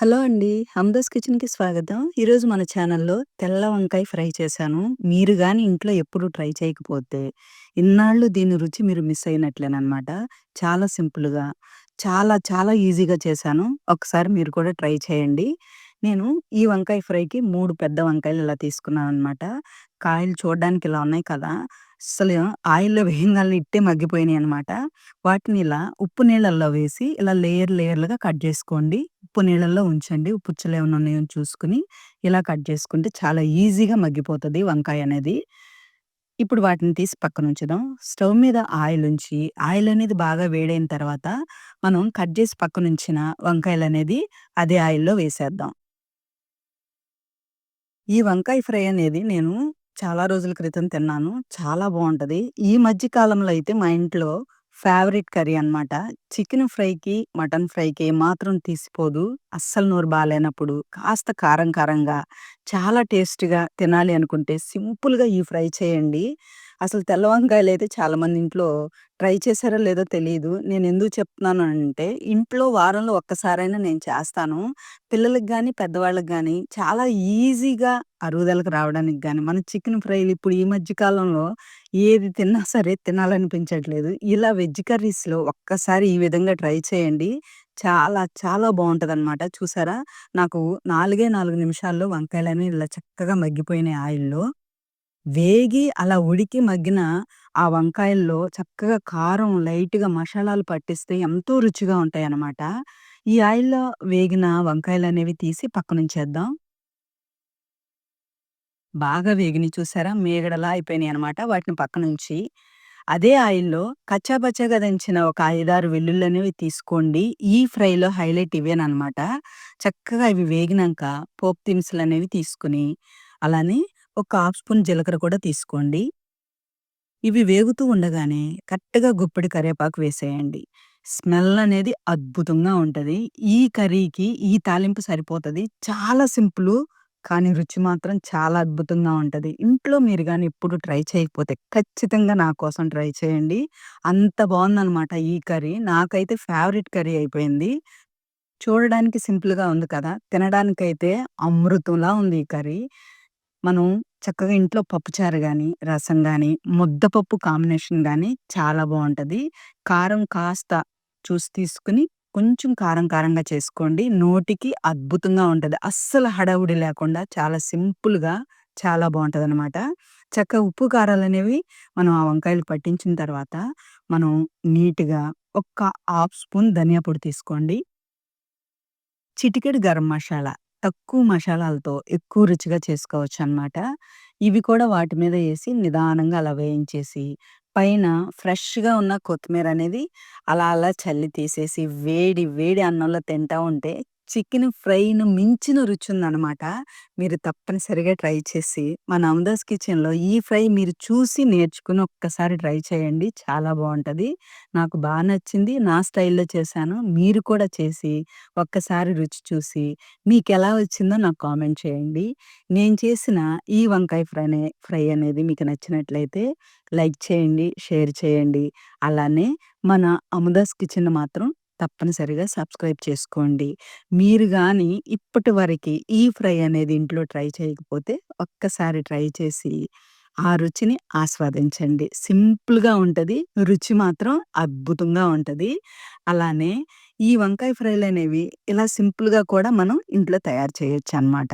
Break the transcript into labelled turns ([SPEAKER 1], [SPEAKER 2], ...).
[SPEAKER 1] Hello అండి. హమ్దాస్ కిచెన్‌కి స్వాగతం. ఈరోజు మన ఛానల్‌లో తెల్ల వంకాయ ఫ్రై చేశాను. మీరు కానీ ఇంట్లో ఎప్పుడు ట్రై చేయకపోతే, ఇన్నాళ్ళు దీని రుచి మీరు మిస్ అయినట్లేనమాట చాలా సింపుల్‌గా, చాలా చాలా ఈజీగా చేశాను. ఒకసారి మీరు కూడా ట్రై చేయండి. నేను ఈ వంకాయ ఫ్రైకి మూడు పెద్ద వంకాయలు ఇలా తీసుకున్నాను అనమాట కాయలు చూడడానికి ఇలా ఉన్నాయి కదా! అస్సలు ఆయిల్‌లో వేయంగాల్నే ఇట్టే మగ్గిపోయినాయనమాట. వాటిని ఇలా ఉప్పు నీళ్ళల్లో వేసి ఇలా లేయర్ లేయర్‌లుగా కట్ జేసుకోండి. ఉప్పు నీళ్ళల్లో ఉంచండి. పుచ్చులేమన్నా ఉన్నాయో చూసుకొని, ఇలా కట్ చేసుకుంటే చాలా ఈజీగా మగ్గిపోతది వంకాయ అనేది. ఇప్పుడు వాటిని తీసి పక్కనుంచుదాం. స్టవ్ మీద ఆయిల్ ఉంచి, ఆయిల్ అనేది బాగా వేడైన తర్వాత, మనం కట్ జేసి పక్కనుంచిన వంకాయలనేది అదే ఆయిల్‌లో వేసేద్దాం. ఈ వంకాయ ఫ్రై అనేది నేను చాలా రోజుల క్రితం తిన్నాను. చాలా బావుంటది. ఈ మధ్య కాలంలో అయితే మా ఇంట్లో ఫేవరెట్ కర్రీ అనమాట. చికెన్ ఫ్రైకి, మటన్ ఫ్రైకి ఏమాత్రం తీసిపోదు. అస్సలు నోరు బాలేనప్పుడు కాస్త కారం కారంగా, చాలా టేస్ట్గా తినాలి అనుకుంటే సింపుల్‌గా ఈ ఫ్రై చేయండి. అసలు తెల్ల వంకాయలు అయితే చాలామంది ఇంట్లో ట్రై చేశారో లేదో తెలీదు. నేనెందుకు చెప్తున్నాను అంటే, ఇంట్లో వారంలో ఒక్కసారైనా నేను చేస్తాను. పిల్లలకి గానీ, పెద్దవాళ్ళకి గానీ చాలా ఈజీగా అరుగుదలకు రావడానికి గానీ, మన చికెన్ ఫ్రైలు ఇప్పుడు ఈ మధ్య కాలంలో ఏది తిన్నా సరే తినాలనిపించట్లేదు. ఇలా వెజ్ కర్రీస్‌లో ఒక్కసారి ఈ విధంగా ట్రై చేయండి. చాలా చాలా బావుంటదనమాట. చూసారా? నాకు 4 4 నిమిషాల్లో వంకాయలనేవి ఇలా చక్కగా మగ్గిపోయినాయి ఆయిల్‌లో. వేగి అలా ఉడికి మగ్గిన ఆ వంకాయల్లో చక్కగా కారం, లైట్‌గా మషాలాలు పట్టిస్తే ఎంతో రుచిగా ఉంటాయనమాట. ఈ ఆయిల్‌లో వేగిన వంకాయలనేవి తీసి పక్కనుంచేద్దాం. బాగా వేగినియి చూసారా? మీగడలా అయిపోయినాయనమాట. వాటిని పక్కనుంచి, అదే ఆయిల్‌లో కచ్చాపచ్చాగా దంచిన ఒక 5, 6 వెల్లుల్లనేవి తీసుకోండి. ఈ ఫ్రైలో హైలైట్ ఇవేననమాట. చక్కగా ఇవి వేగినంక పోపు దినుసులనేవి తీసుకొని, అలానే ఒక హాఫ్ స్పూన్ జీలకర్ర కూడా తీసుకోండి. ఇవి వేగుతూ ఉండగానే కరెక్ట్‌గా గుప్పడి కరివేపాకు వేసేయండి. స్మెల్ అనేది అద్భుతంగా ఉంటుంది ఈ కర్రీకి ఈ తాలింపు సరిపోతుంది చాలా సింపుల్ కానీ రుచి మాత్రం చాలా అద్భుతంగా ఉంటుంది ఇంట్లో మీరు కానీ ఎప్పుడు ట్రై చేయకపోతే ఖచ్చితంగా నా కోసం ట్రై చేయండి. అంత బాగుందనమాట ఈ కర్రీ. నాకైతే ఫేవరెట్ కర్రీ అయిపోయింది. చూడడానికి సింపుల్‌గా ఉంది కదా! తినడానికైతే అమృతంలా ఉంది ఈ కర్రీ. మనం చక్కగా ఇంట్లో పప్పుచారు గాని, రసం గాని, ముద్దపప్పు కాంబినేషన్ గాని చాలా బావుంటది. కారం కాస్త చూసి తీసుకొని కొంచెం కారం కారంగా చేసుకోండి. నోటికి అద్భుతంగా ఉంటది. అస్సలు హడావుడి లేకుండా చాలా సింపుల్‌గా చాలా బావుంటదనమాట. చక్కగా ఉప్పు, కారాలనేవి మనం ఆ వంకాయలు పట్టించిన తర్వాత, మనం నీట్‌గా ఒక్క హాఫ్ స్పూన్ ధనియా పొడి తీసుకోండి. చిటికెడు గరం మషాలా. తక్కువ మషాలాలతో ఎక్కువ రుచిగా చేసుకోవచ్చనమాట. ఇవి కూడా వాటి మీద ఏసి నిదానంగా అలా వేయించేసి, పైన ఫ్రెష్‌గా ఉన్న కొత్తిమీరనేది అలా అలా చల్లి తీసేసి, వేడి వేడి అన్నంలో తింటా ఉంటే చికెన్ ఫ్రైను మించిన రుచుందనమాట. మీరు తప్పనిసరిగా ట్రై చేసి, మన అమదాస్ కిచెన్‌లో ఈ ఫ్రై మీరు చూసి నేర్చుకొని ఒక్కసారి ట్రై చేయండి. చాలా బావుంటది. నాకు బా నచ్చింది. నా స్టైల్‌లో చేశాను. మీరు కూడా చేసి ఒక్కసారి రుచి చూసి మీకెలా వచ్చిందో నాకు కామెంట్ చేయండి. నేను చేసిన ఈ వంకాయ ఫ్రైనే ఫ్రై అనేది మీకు నచ్చినట్లయితే లైక్ చేయండి, షేర్ చేయండి. అలానే మన అమదాస్ కిచెన్ మాత్రం తప్పనిసరిగా సబ్స్క్రైబ్ చేసుకోండి. మీరు గాని ఇప్పటి వరకి ఈ ఫ్రై అనేది ఇంట్లో ట్రై చేయకపోతే ఒక్కసారి ట్రై చేసి ఆ రుచిని ఆస్వాదించండి. సింపుల్‌గా ఉంటది. రుచి మాత్రం అద్భుతంగా ఉంటది. అలానే ఈ వంకాయ ఫ్రైలనేవి ఇలా సింపుల్‌గా కూడా మనం ఇంట్లో తయారు చేయొచ్చనమాట.